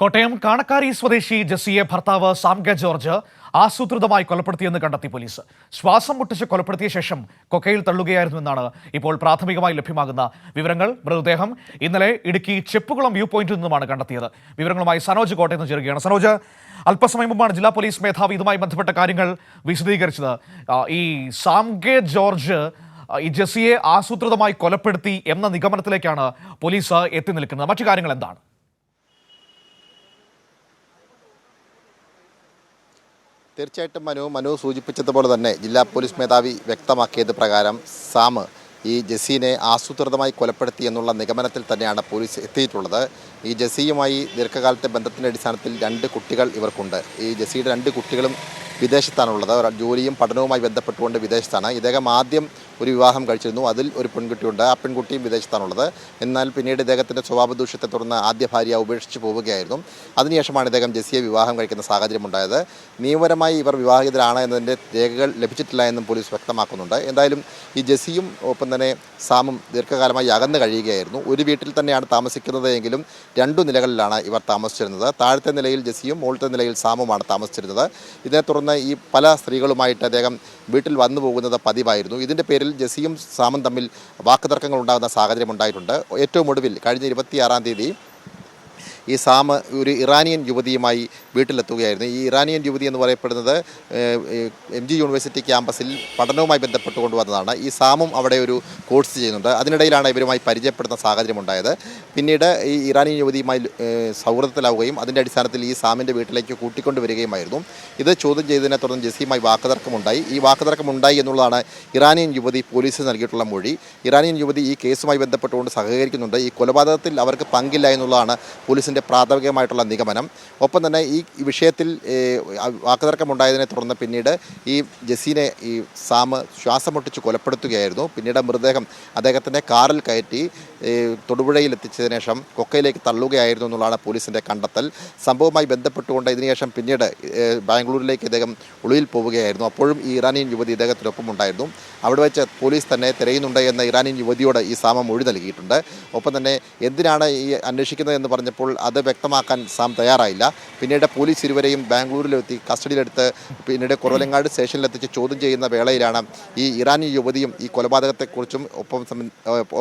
കോട്ടയം കാണക്കാരി സ്വദേശി ജസിയെ ഭർത്താവ് സാംഗ ജോർജ് ആസൂത്രിതമായി കൊലപ്പെടുത്തിയെന്ന് കണ്ടെത്തി പോലീസ്. ശ്വാസം മുട്ടിച്ച് കൊലപ്പെടുത്തിയ ശേഷം കൊക്കയിൽ തള്ളുകയായിരുന്നുവെന്നാണ് ഇപ്പോൾ പ്രാഥമികമായി ലഭ്യമാകുന്ന വിവരങ്ങൾ. മൃതദേഹം ഇന്നലെ ഇടുക്കി ചെപ്പുകുളം വ്യൂ പോയിന്റിൽ നിന്നുമാണ് കണ്ടെത്തിയത്. വിവരങ്ങളുമായി സനോജ് കോട്ടയം നിന്ന് ചേരുകയാണ്. സനോജ് അല്പസമയം മുമ്പാണ് ജില്ലാ പോലീസ് മേധാവി ഇതുമായി ബന്ധപ്പെട്ട കാര്യങ്ങൾ വിശദീകരിച്ചത്. ഈ സാംഗെ ജോർജ് ഈ ജസിയെ ആസൂത്രിതമായി കൊലപ്പെടുത്തി എന്ന നിഗമനത്തിലേക്കാണ് പോലീസ് എത്തി നിൽക്കുന്നത്. മറ്റു കാര്യങ്ങൾ എന്താണ്? തീർച്ചയായിട്ടും മനു മനു സൂചിപ്പിച്ചതുപോലെ തന്നെ ജില്ലാ പോലീസ് മേധാവി വ്യക്തമാക്കിയത് പ്രകാരം സാം ഈ ജസീനെ ആസൂത്രിതമായി കൊലപ്പെടുത്തി എന്നുള്ള നിഗമനത്തിൽ തന്നെയാണ് പോലീസ് എത്തിയിട്ടുള്ളത്. ഈ ജസിയുമായി ദീർഘകാലത്തെ ബന്ധത്തിന്റെ അടിസ്ഥാനത്തിൽ രണ്ട് കുട്ടികൾ ഇവർക്കുണ്ട്. ഈ ജസിയുടെ രണ്ട് കുട്ടികളും വിദേശത്താണുള്ളത്. ജോലിയും പഠനവുമായി ബന്ധപ്പെട്ടുകൊണ്ട് വിദേശത്താണ്. ഇദ്ദേഹം ആദ്യം ഒരു വിവാഹം കഴിച്ചിരുന്നു. അതിൽ ഒരു പെൺകുട്ടിയുണ്ട്. ആ പെൺകുട്ടിയും വിദേശത്താണുള്ളത്. എന്നാൽ പിന്നീട് ഇദ്ദേഹത്തിന്റെ സ്വഭാവ ദൂഷ്യത്തെ തുടർന്ന് ആദ്യ ഭാര്യ ഉപേക്ഷിച്ച് പോവുകയായിരുന്നു. അതിനുശേഷമാണ് ഇദ്ദേഹം ജെസ്സിയെ വിവാഹം കഴിക്കുന്ന സാഹചര്യം ഉണ്ടായത് നിയമപരമായി ഇവർ വിവാഹിതരാണ് എന്നതിന്റെ രേഖകൾ ലഭിച്ചിട്ടില്ല എന്നും പോലീസ് വ്യക്തമാക്കുന്നുണ്ട്. എന്തായാലും ഈ ജെസ്സിയും ഒപ്പം തന്നെ സാമും ദീർഘകാലമായി അകന്നു കഴിയുകയായിരുന്നു. ഒരു വീട്ടിൽ തന്നെയാണ് താമസിക്കുന്നത് എങ്കിലും രണ്ടു നിലകളിലാണ് ഇവർ താമസിച്ചിരുന്നത്. താഴത്തെ നിലയിൽ ജെസ്സിയും മുകളിലത്തെ നിലയിൽ സാമുമാണ് താമസിച്ചിരുന്നത്. ഇതിനെ തുടർന്ന് ഈ പല സ്ത്രീകളുമായിട്ട് അദ്ദേഹം വീട്ടിൽ വന്നു പോകുന്നത് പതിവായിരുന്നു. ഇതിന്റെ പേരിൽ ജെസിയും സാമും തമ്മിൽ വാക്കുതർക്കങ്ങൾ ഉണ്ടാകുന്ന സാഹചര്യം ഉണ്ടായിട്ടുണ്ട്. ഏറ്റവും ഒടുവിൽ കഴിഞ്ഞ ഇരുപത്തിയാറാം തീയതി ഈ സാമ ഒരു ഇറാനിയൻ യുവതിയുമായി വീട്ടിലെത്തുകയായിരുന്നു. ഈ ഇറാനിയൻ യുവതി എന്ന് പറയപ്പെടുന്നത് എം ജി യൂണിവേഴ്സിറ്റി ക്യാമ്പസിൽ പഠനവുമായി ബന്ധപ്പെട്ട് കൊണ്ടുവന്നതാണ്. ഈ സാമും അവിടെ ഒരു കോഴ്സ് ചെയ്യുന്നുണ്ട്. അതിനിടയിലാണ് ഇവരുമായി പരിചയപ്പെടുന്ന സാഹചര്യം ഉണ്ടായത്. പിന്നീട് ഈ ഇറാനിയൻ യുവതിയുമായി സൗഹൃദത്തിലാവുകയും അതിന്റെ അടിസ്ഥാനത്തിൽ ഈ സാമിന്റെ വീട്ടിലേക്ക് കൂട്ടിക്കൊണ്ട് വരികയുമായിരുന്നു. ഇത് ചോദ്യം ചെയ്തതിനെ തുടർന്ന് ജെസിയുമായി വാക്കുതർക്കമുണ്ടായി. ഈ വാക്കുതർക്കമുണ്ടായി എന്നുള്ളതാണ് ഇറാനിയൻ യുവതി പോലീസിന് നൽകിയിട്ടുള്ള മൊഴി. ഇറാനിയൻ യുവതി ഈ കേസുമായി ബന്ധപ്പെട്ടുകൊണ്ട് സഹകരിക്കുന്നുണ്ട്. ഈ കൊലപാതകത്തിൽ അവർക്ക് പങ്കില്ല എന്നുള്ളതാണ് പോലീസിന്റെ പ്രാഥമികമായിട്ടുള്ള നിഗമനം. ഒപ്പം തന്നെ ഈ വിഷയത്തിൽ വാക്കുതർക്കമുണ്ടായതിനെ തുടർന്ന് പിന്നീട് ഈ ജസീനെ ഈ സാമ് ശ്വാസം മുട്ടിച്ച് കൊലപ്പെടുത്തുകയായിരുന്നു. പിന്നീട് മൃതദേഹം അദ്ദേഹത്തിന്റെ കാറിൽ കയറ്റി തൊടുപുഴയിൽ എത്തിച്ചതിന് ശേഷം കൊക്കയിലേക്ക് തള്ളുകയായിരുന്നു എന്നുള്ളതാണ് പോലീസിന്റെ കണ്ടെത്തൽ. സംഭവവുമായി ബന്ധപ്പെട്ടുകൊണ്ട് ഇതിനുശേഷം പിന്നീട് ബാംഗ്ലൂരിലേക്ക് ഇദ്ദേഹം ഒളിവിൽ പോവുകയായിരുന്നു. അപ്പോഴും ഈ ഇറാനിയൻ യുവതി ഇദ്ദേഹത്തിനൊപ്പം ഉണ്ടായിരുന്നു അവിടെ വെച്ച് പോലീസ് തന്നെ തിരയുന്നുണ്ട് എന്ന ഇറാനിയൻ യുവതിയോട് ഈ സാമ മൊഴി നൽകിയിട്ടുണ്ട്. ഒപ്പം തന്നെ എന്തിനാണ് ഈ അന്വേഷിക്കുന്നത് എന്ന് പറഞ്ഞപ്പോൾ അത് വ്യക്തമാക്കാൻ സാം തയ്യാറായില്ല. പിന്നീട് പോലീസ് ഇരുവരെയും ബാംഗ്ലൂരിലെത്തി കസ്റ്റഡിയിലെടുത്ത് പിന്നീട് കുറവലങ്ങാട് സ്റ്റേഷനിലെത്തിച്ച് ചോദ്യം ചെയ്യുന്ന വേളയിലാണ് ഈ ഇറാനി യുവതിയും ഈ കൊലപാതകത്തെക്കുറിച്ചും ഒപ്പം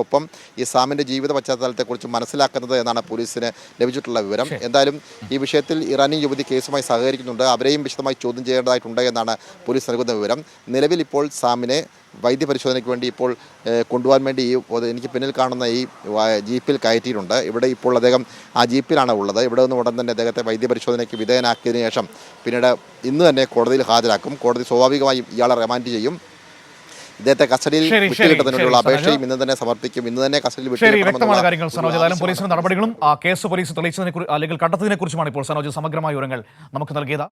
ഒപ്പം ഈ സാമിന്റെ ജീവിത പശ്ചാത്തലത്തെക്കുറിച്ചും മനസ്സിലാക്കുന്നത് എന്നാണ് പോലീസിന് ലഭിച്ചിട്ടുള്ള വിവരം. എന്തായാലും ഈ വിഷയത്തിൽ ഇറാനി യുവതി കേസുമായി സഹകരിക്കുന്നുണ്ട്. അവരെയും വിശദമായി ചോദ്യം ചെയ്യേണ്ടതായിട്ടുണ്ട് എന്നാണ് പോലീസ് നൽകുന്ന വിവരം. നിലവിൽ ഇപ്പോൾ സാമിനെ വൈദ്യപരിശോധനയ്ക്ക് വേണ്ടി ഇപ്പോൾ കൊണ്ടുപോകാൻ വേണ്ടി ഈ എനിക്ക് പിന്നിൽ കാണുന്ന ഈ ജീപ്പിൽ കയറ്റിയിട്ടുണ്ട്. ഇവിടെ ഇപ്പോൾ അദ്ദേഹം ആ ജീപ്പിലാണ് ഉള്ളത്. ഇവിടെ നിന്ന് ഉടൻ തന്നെ അദ്ദേഹത്തെ വൈദ്യപരിശോധനയ്ക്ക് വിധേയനാക്കിയതിനു ശേഷം പിന്നീട് ഇന്ന് തന്നെ കോടതിയിൽ ഹാജരാക്കും. കോടതി സ്വാഭാവികമായും ഇയാളെ റിമാൻഡ് ചെയ്യും. ഇദ്ദേഹത്തെ കസ്റ്റഡിയിൽ വിട്ടുകിട്ടതിനുള്ള അപേക്ഷയും. ഇന്ന് തന്നെ സമർപ്പിക്കും. ഇന്ന് തന്നെ കസ്റ്റഡിയിൽ വ്യക്തമായ കാര്യങ്ങൾ സനോജ്. ഏതായാലും. പോലീസിന്റെ നടപടികളും ആ കേസ് പോലീസ് തെളിയിച്ചതിനെ കുറിച്ച് അല്ലെങ്കിൽ കണ്ടെത്തിയതിനെ കുറിച്ചുമാണ് ഇപ്പോൾ സനോജ് സമഗ്രമായ വിവരങ്ങൾ നമുക്ക് നൽകിയത്.